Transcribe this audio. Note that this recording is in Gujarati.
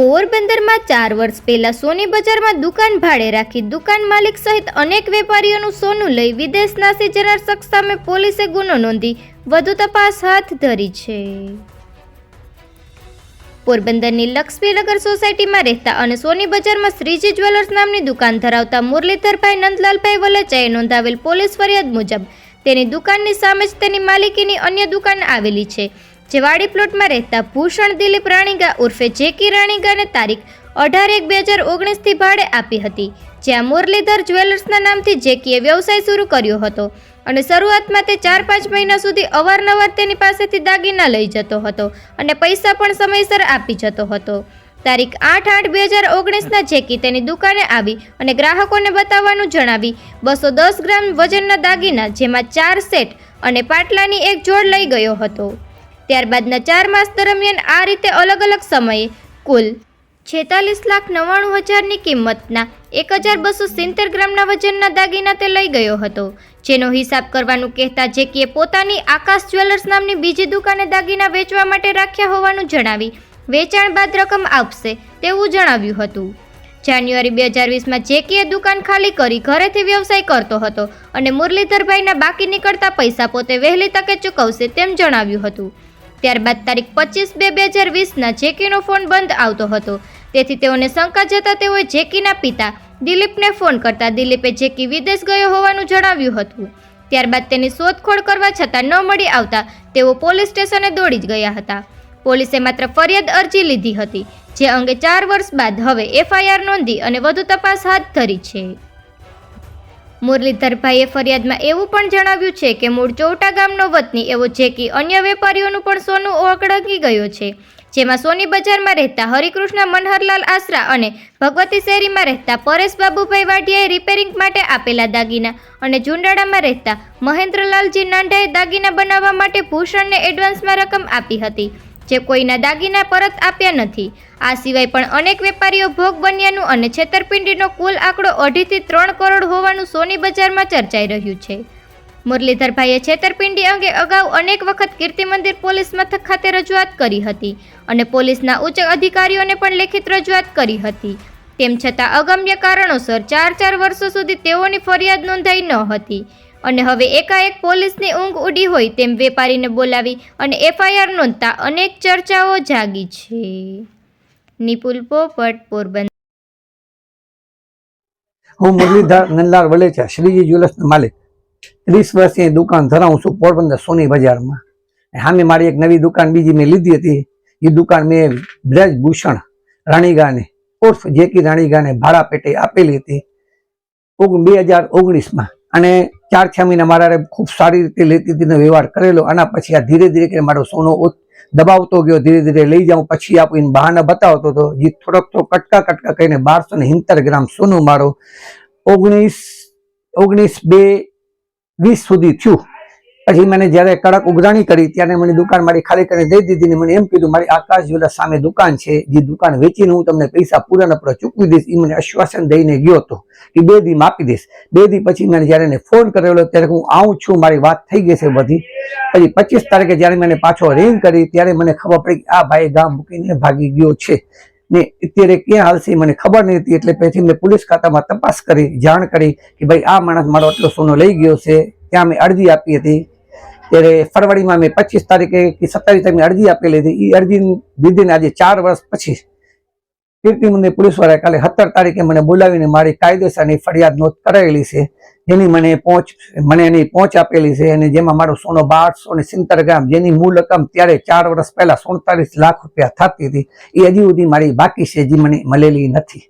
પોરબંદરમાં ચાર વર્ષ પહેલા સોની બજારમાં દુકાન ભાડે રાખી દુકાન માલિક સહિત અનેક વેપારીઓનું સોનું લઈ વિદેશ નાસી જનાર શખ્સ સામે પોલીસે ગુનો નોંધી વધુ તપાસ હાથ ધરી છે. પોરબંદરની લક્ષ્મીનગર સોસાયટીમાં રહેતા અને સોની બજારમાં શ્રીજી જ્વેલર્સ નામની દુકાન ધરાવતા મુરલીધરભાઈ નંદલાલભાઈ વલેચાએ નોંધાવેલ પોલીસ ફરિયાદ મુજબ તેની દુકાનની સામે જ તેની માલિકીની અન્ય દુકાન આવેલી છે. જે વાડી પ્લોટમાં રહેતા ભૂષણ દિલીપ રાણીગા ઉર્ફે જેકી રાણીગાને તારીખ અઢાર એક બે હજાર ઓગણીસથી ભાડે આપી હતી, જ્યાં મુરલીધર જ્વેલર્સના નામથી જેકીએ વ્યવસાય શરૂ કર્યો હતો અને શરૂઆતમાં તે ચાર પાંચ મહિના સુધી અવારનવાર તેની પાસેથી દાગીના લઈ જતો હતો અને પૈસા પણ સમયસર આપી જતો હતો. તારીખ આઠ આઠ બે હજાર ઓગણીસના જેકી તેની દુકાને આવી અને ગ્રાહકોને બતાવવાનું જણાવી, બસો દસ ગ્રામ વજનના દાગીના જેમાં ચાર સેટ અને પાટલાની એક જોડ લઈ ગયો હતો. ત્યારબાદના ચાર માસ દરમિયાન આ રીતે અલગ અલગ સમયે કુલ છેતાલીસ લાખ નવ્વાણું હજારની કિંમતના એક હજાર બસો સિત્તેર ગ્રામના વજનના દાગીના તે લઈ ગયો હતો, જેનો હિસાબ કરવાનું કહેતા જેકીએ પોતાની આકાશ જ્વેલર્સ નામની બીજી દુકાને દાગીના વેચવા માટે રાખ્યા હોવાનું જણાવી વેચાણ બાદ રકમ આપશે તેવું જણાવ્યું હતું. જાન્યુઆરી બે હજાર વીસમાં જેકીએ દુકાન ખાલી કરી ઘરેથી વ્યવસાય કરતો હતો અને મુરલીધરભાઈના બાકી નીકળતા પૈસા પોતે વહેલી તકે ચૂકવશે તેમ જણાવ્યું હતું. ત્યારબાદ તારીખ પચીસ બે બે હજાર વીસના જેકીનો ફોન બંધ આવતો હતો. તેથી તેઓને શંકા જતા તેઓએ જેકીના પિતા દિલીપને ફોન કરતા દિલીપે જેકી વિદેશ ગયો હોવાનું જણાવ્યું હતું. ત્યારબાદ તેની શોધખોળ કરવા છતાં ન મળી આવતા તેઓ પોલીસ સ્ટેશને દોડી જ ગયા હતા. પોલીસે માત્ર ફરિયાદ અરજી લીધી હતી, જે અંગે ચાર વર્ષ બાદ હવે એફઆઈઆર નોંધી અને વધુ તપાસ હાથ ધરી છે. મુરલીધરભાઈએ ફરિયાદમાં એવું પણ જણાવ્યું છે કે મૂળ ચોટા ગામનો વતની એવો જેકી અન્ય વેપારીઓનું પણ સોનું ઓળખી ગયો છે, જેમાં સોની બજારમાં રહેતા હરિકૃષ્ણ મનહરલાલ આસરા અને ભગવતી શેરીમાં રહેતા પરેશ બાબુભાઈ વાઢિયાએ રિપેરિંગ માટે આપેલા દાગીના અને જુંડાળામાં રહેતા મહેન્દ્રલાલજી નાંઢાએ દાગીના બનાવવા માટે ભૂષણને એડવાન્સમાં રકમ આપી હતી. જે કોઈના દાગીના પરત આપ્યા નથી. આ સિવાય પણ અનેક વેપારીઓ ભોગ બન્યાનું અને છેતરપિંડીનો કુલ આંકડો અઢીથી ત્રણ કરોડ હોવાનું સોની બજારમાં ચર્ચાઈ રહ્યું છે. મુરલીધરભાઈએ છેતરપિંડી અંગે અગાઉ અનેક વખત કીર્તિ મંદિર પોલીસ મથક ખાતે રજૂઆત કરી હતી અને પોલીસના ઉચ્ચ અધિકારીઓને પણ લેખિત રજૂઆત કરી હતી. તેમ છતાં અગમ્ય કારણોસર ચાર ચાર વર્ષો સુધી તેઓની ફરિયાદ નોંધાઈ ન હતી. અને હવે એકાએક પોલીસની ઊંઘ ઉડી હોય તેમ વેપારીને બોલાવી અને એફઆઈઆર નોંધતા અનેક ચર્ચાઓ જાગી છે. નિપુલ પોપટ, પોરબંદર. હું મુરલીધર નંદલાલ વલેચા શ્રીજી જ્વેલર્સનો માલિક. ત્રીસ વર્ષની દુકાન ધરાવું છું પોરબંદર સોની બજારમાં. સામે મારી એક નવી દુકાન બીજી મેં લીધી હતી. એ દુકાન મેં બ્રજભૂષણ રાણીગાને, ઉર્ફ જેકી રાણીગાને ભાડા પેટે આપેલી હતી. બે હજાર ઓગણીસમાં અને ચાર છ મહિના મારા ખૂબ સારી રીતે લેતી હતી વ્યવહાર કરેલો. આના પછી આ ધીરે ધીરે કરીને મારો સોનો દબાવતો ગયો, ધીરે ધીરે લઈ જાઉં. પછી આપીને બહાના બતાવતો હતો, જે થોડોક થોડોક કટકા કટકા કરીને બારસો ને ગ્રામ સોનું મારો ઓગણીસ ઓગણીસ બે વીસ સુધી થયું. પછી મને જ્યારે કડક ઉઘરાણી કરી, ત્યારે મને દુકાન મારી ખાલી કરી દઈ દીધી મને એમ કીધું, મારી આકાશ જ્વેલર્સ સામે દુકાન છે, જે દુકાન વેચીને હું તમને પૈસા પૂરા પૂરા ચૂકવી દઈશ. એ મને આશ્વાસન દઈને ગયો હતો કે બે દી આપી દઈશ. બે દી પછી મેં જ્યારે ફોન કરેલો ત્યારે હું આવું છું, મારી વાત થઈ ગઈ છે બધી. પછી પચીસ તારીખે જ્યારે મને પાછો રિંગ કરી, ત્યારે મને ખબર પડી કે આ ભાઈ ગામ મૂકીને ભાગી ગયો છે. ને અત્યારે ક્યાં હાલશે મને ખબર નહીં હતી. એટલે પછી મેં પોલીસ ખાતામાં તપાસ કરી, જાણ કરી કે ભાઈ આ માણસ મારો આટલો સોનો લઈ ગયો છે. ત્યાં મેં અરજી આપી હતી. ત્યારે ફરવરીમાં મેં પચીસ તારીખે કે સત્તાવીસ તારીખે અરજી આપેલી હતી એ અરજી દીધીને આજે ચાર વર્ષ પછી કીર્તિ મંદિર પોલીસ વાળાએ કાલે સત્તર તારીખે મને બોલાવીને મારી કાયદેસરની ફરિયાદ નોંધ કરાવેલી છે. જેની મને પહોંચ મને એની પહોંચ આપેલી છે અને જેમાં મારો સોનો બારસો ને સિત્તેર ગ્રામ, જેની મૂળ રકમ ત્યારે ચાર વર્ષ પહેલા સુડતાલીસ લાખ રૂપિયા થતી હતી, એ હજી સુધી મારી બાકી છે જે મને મળેલી નથી.